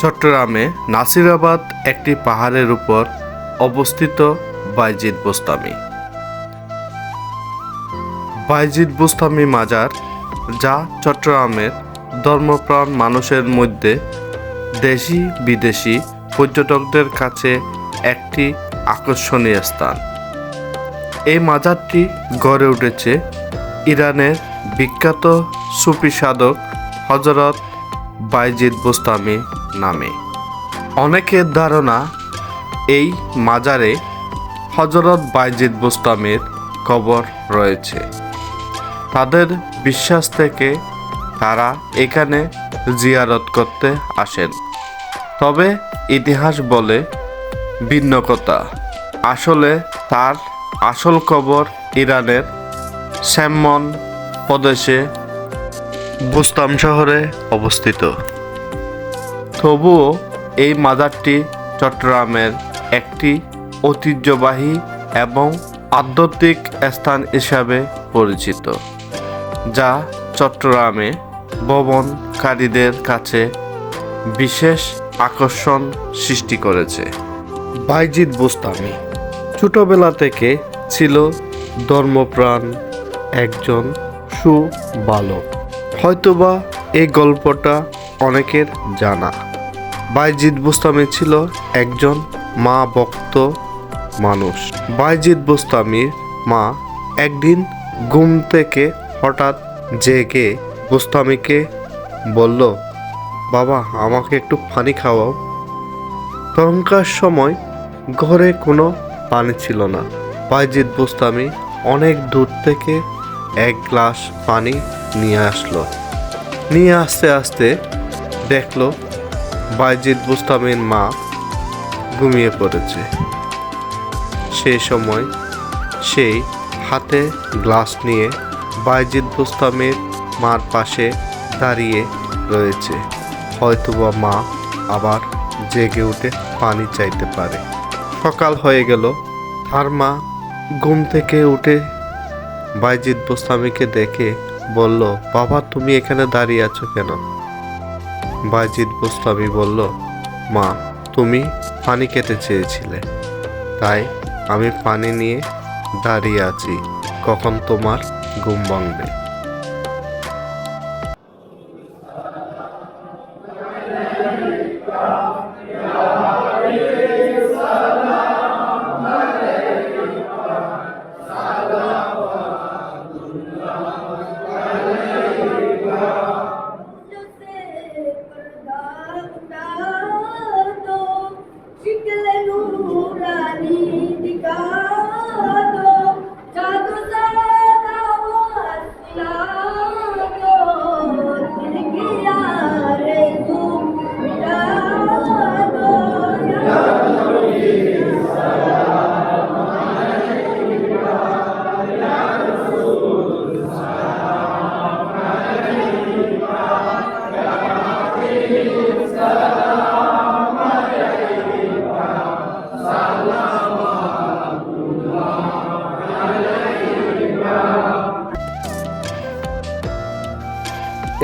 চট্টগ্রামে নাসিরাবাদ একটি পাহাড়ের উপর অবস্থিত বাইজিদ বোস্তামি। বাইজিদ বোস্তামি মাজার, যা চট্টগ্রামের ধর্মপ্রাণ মানুষের মধ্যে দেশি বিদেশি পর্যটকদের কাছে একটি আকর্ষণীয় স্থান। এই মাজারটি গড়ে উঠেছে ইরানের বিখ্যাত সুফি সাধক হজরত বাইজিদ বোস্তামি নামে। অনেকের ধারণা, এই মাজারে হজরত বাইজিদ বুস্তামের কবর রয়েছে। তাদের বিশ্বাস থেকে তারা এখানে জিয়ারত করতে আসেন। তবে ইতিহাস বলে ভিন্ন কথা। আসলে তার আসল কবর ইরানের স্যামন প্রদেশে বুস্তাম শহরে অবস্থিত। তবুও এই মাজারটি চট্টগ্রামের একটি ঐতিহ্যবাহী এবং আধ্যাত্মিক স্থান হিসাবে পরিচিত, যা চট্টগ্রামে ভ্রমণকারীদের কাছে বিশেষ আকর্ষণ সৃষ্টি করেছে। বাইজিৎ বুস্তামি ছোটবেলা থেকে ছিল ধর্মপ্রাণ একজন সুবালক। হয়তোবা এই গল্পটা অনেকের জানা। বাইজিদ বোস্তামি ছিল একজন মা ভক্ত মানুষ। বাইজিদ বোস্তামির মা একদিন ঘুম থেকে হঠাৎ জেগে বোস্তামিকে বলল, বাবা, আমাকে একটু পানি খাওয়াও। তখনকার সময় ঘরে কোনো পানি ছিল না। বাইজিদ বোস্তামি অনেক দূর থেকে এক গ্লাস পানি নিয়ে আসলো। নিয়ে আসতে আসতে দেখল বাইজিদ বোস্তামির মা ঘুমিয়ে পড়েছে। সেই সময় সেই হাতে গ্লাস নিয়ে বাইজিদ বোস্তামির মার পাশে দাঁড়িয়ে রয়েছে। হয়তোবা মা আবার জেগে উঠে পানি চাইতে পারে। সকাল হয়ে গেল তার মা ঘুম থেকে উঠে বাইজিদ বোস্তামিকে দেখে বলল, বাবা, তুমি এখানে দাঁড়িয়ে আছো কেন? বাইজিদ বোস্তামি বলল, মা, তুমি পানি খেতে চেয়েছিলে। তাই আমি পানি নিয়ে দাঁড়িয়ে আছি। কখন তোমার ঘুম ভাঙবে?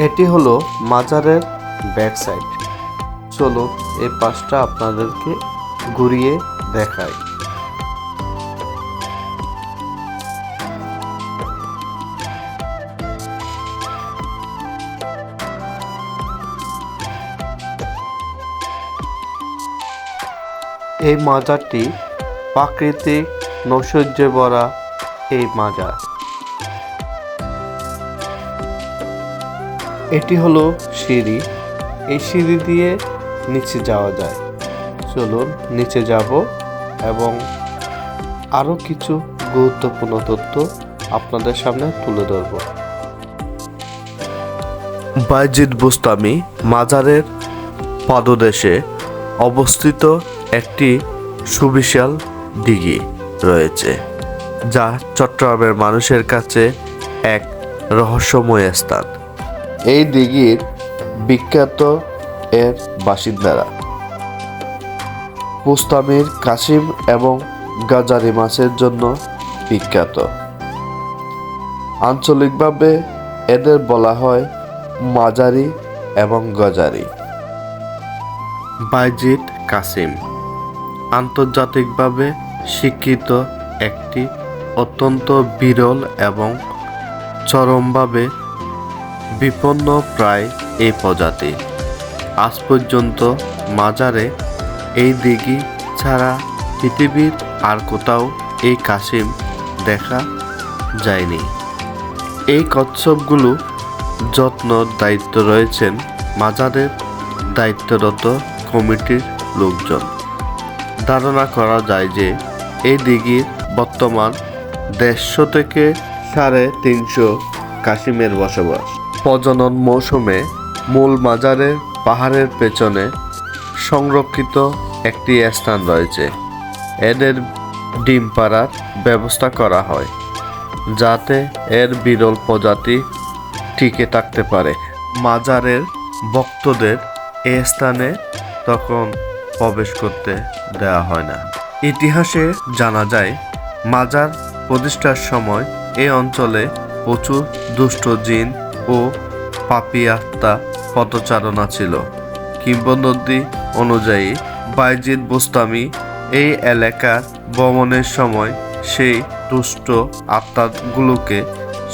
এটি হলো মাজারের ব্যাক সাইড চলো এই পাশটা আপনাদেরকে ঘুরিয়ে দেখাই। এই মাজারটি প্রাকৃতিক নৈসর্যে ভরা এই মাজার। এটি হলো সিঁড়ি। এই সিঁড়ি দিয়ে নিচে যাওয়া যায়। চলুন, নিচে যাব এবং আরও কিছু গুরুত্বপূর্ণ তথ্য আপনাদের সামনে তুলে ধরব। বাইজিদ বুস্তামি মাজারের পাদদেশে অবস্থিত একটি সুবিশাল দিঘি রয়েছে, যা চট্টগ্রামের মানুষের কাছে এক রহস্যময় স্থান। এই দিঘির বিখ্যাত এর বাসিন্দারা। পুস্তামির কাশিম এবং গাজারি মাছের জন্য বিখ্যাত। আঞ্চলিকভাবে এদের বলা হয় মাজারি এবং গজারি। বাইজিত কাসিম আন্তর্জাতিকভাবে স্বীকৃত একটি অত্যন্ত বিরল এবং চরমভাবে বিপন্ন প্রায় এই প্রজাতি। আজ পর্যন্ত মাজারে এই দিঘি ছাড়া পৃথিবীর আর কোথাও এই কাশিম দেখা যায়নি। এই কচ্ছপগুলো যত্ন দায়িত্ব রয়েছেন মাজারের দায়িত্বরত কমিটির লোকজন। ধারণা করা যায় যে এই দিঘির বর্তমান দেড়শো থেকে সাড়ে তিনশো কাশিমের বসবাস। প্রজনন মৌসুমে মূল মাজারের পাহাড়ের পেছনে সংরক্ষিত একটি স্থান রয়েছে। এদের ডিম পাড়ার ব্যবস্থা করা হয়, যাতে এর বিরল প্রজাতি টিকে থাকতে পারে। মাজারের ভক্তদের এ স্থানে তখন প্রবেশ করতে দেওয়া হয় না। ইতিহাসে জানা যায়, মাজার প্রতিষ্ঠার সময় এ অঞ্চলে প্রচুর দুষ্ট জিন ও পাপি আত্মা পদচারণা ছিল। কিংবদন্তি অনুযায়ী বাইজিদ বোস্তামি এই এলাকার ভ্রমণের সময় সেই দুষ্ট আত্মাগুলোকে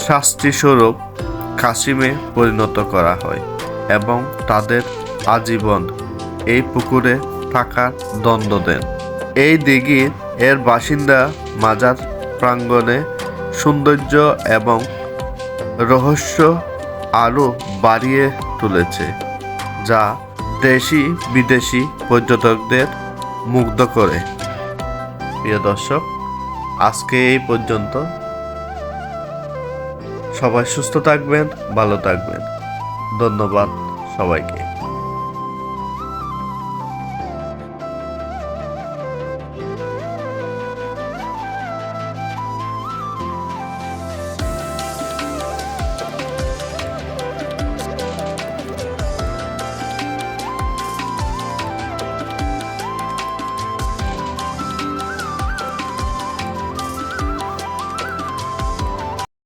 শাস্তিস্বরূপ কাশিমে পরিণত করা হয় এবং তাদের আজীবন এই পুকুরে থাকার দণ্ড দেন। এই দিঘির এর বাসিন্দা মাজার প্রাঙ্গণে সৌন্দর্য এবং রহস্য আরও বাড়িয়ে তুলেছে, যা দেশি বিদেশি পর্যটকদের মুগ্ধ করে। প্রিয় দর্শক, আজকে এই পর্যন্ত। সবাই সুস্থ থাকবেন, ভালো থাকবেন। ধন্যবাদ সবাইকে।